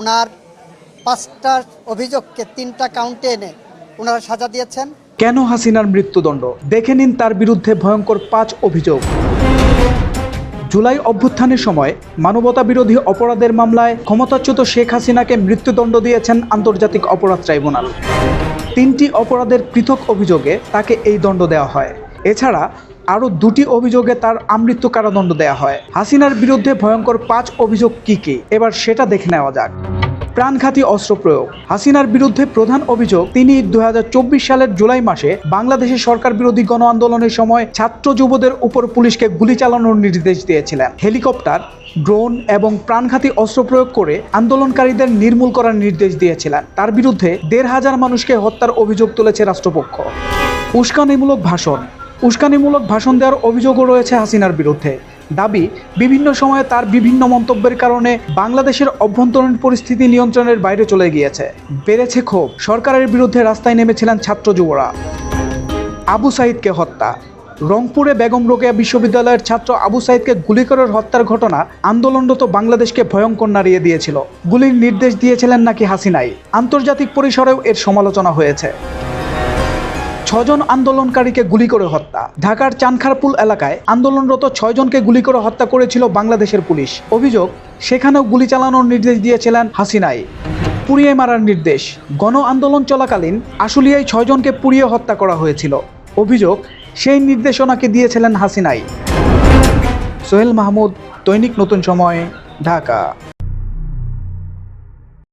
ওনার পাঁচটা অভিযোগকে তিনটা কাউন্টে এনে ওনারা সাজা দিয়েছেন। কেন হাসিনার মৃত্যুদণ্ড? দেখে নিন তার বিরুদ্ধে ভয়ঙ্কর পাঁচ অভিযোগ। জুলাই অভ্যুত্থানের সময় মানবতা বিরোধী অপরাধের মামলায় ক্ষমতাচ্যুত শেখ হাসিনাকে মৃত্যুদণ্ড দিয়েছেন আন্তর্জাতিক অপরাধ ট্রাইব্যুনাল। তিনটি অপরাধের পৃথক অভিযোগে তাকে এই দণ্ড দেওয়া হয়। এছাড়া আরও দুটি অভিযোগে তার আমৃত্যু কারাদণ্ড দেওয়া হয়। হাসিনার বিরুদ্ধে ভয়ঙ্কর পাঁচ অভিযোগ কি কি? এবার সেটা দেখে নেওয়া যাক। প্রাণঘাতী অস্ত্র প্রয়োগ। হাসিনার বিরুদ্ধে প্রধান অভিযোগ, তিনি দুহাজার চব্বিশ সালের জুলাই মাসে বাংলাদেশের সরকার বিরোধী গণ আন্দোলনের সময় ছাত্র যুবদের উপর পুলিশকে গুলি চালানোর নির্দেশ দিয়েছিলেন। হেলিকপ্টার, ড্রোন এবং প্রাণঘাতী অস্ত্র প্রয়োগ করে আন্দোলনকারীদের নির্মূল করার নির্দেশ দিয়েছিলেন। তার বিরুদ্ধে দেড় হাজার মানুষকে হত্যার অভিযোগ তুলেছে রাষ্ট্রপক্ষ। উস্কানিমূলক ভাষণ। উস্কানিমূলক ভাষণ দেওয়ার অভিযোগও রয়েছে হাসিনার বিরুদ্ধে। দাবি, বিভিন্ন সময়ে তার বিভিন্ন মন্তব্যের কারণে বাংলাদেশের অভ্যন্তরীণ পরিস্থিতি নিয়ন্ত্রণের বাইরে চলে গিয়েছে। বেড়েছে ক্ষোভ, সরকারের বিরুদ্ধে রাস্তায় নেমেছিলেন ছাত্র যুবরা। আবু সাইদকে হত্যা। রংপুরে বেগম রোকেয়া বিশ্ববিদ্যালয়ের ছাত্র আবু সাইদকে গুলি করে হত্যার ঘটনা আন্দোলনরত বাংলাদেশকে ভয়ঙ্কর নাড়িয়ে দিয়েছিল। গুলির নির্দেশ দিয়েছিলেন নাকি হাসিনাই? আন্তর্জাতিক পরিসরেও এর সমালোচনা হয়েছে। ছজন আন্দোলনকারীকে গুলি করে হত্যা। ঢাকার চানখারপুল এলাকায় আন্দোলনরত ছয়জনকে গুলি করে হত্যা করেছিল বাংলাদেশের পুলিশ। অভিযোগ, সেখানেও গুলি চালানোর নির্দেশ দিয়েছিলেন হাসিনাই। পুড়িয়ে মারার নির্দেশ। গণ আন্দোলন চলাকালীন আশুলিয়ায় ছয়জনকে পুড়িয়ে হত্যা করা হয়েছিল। অভিযোগ, সেই নির্দেশনাকে দিয়েছিলেন হাসিনাই। সোহেল মাহমুদ, দৈনিক নতুন সময়, ঢাকা।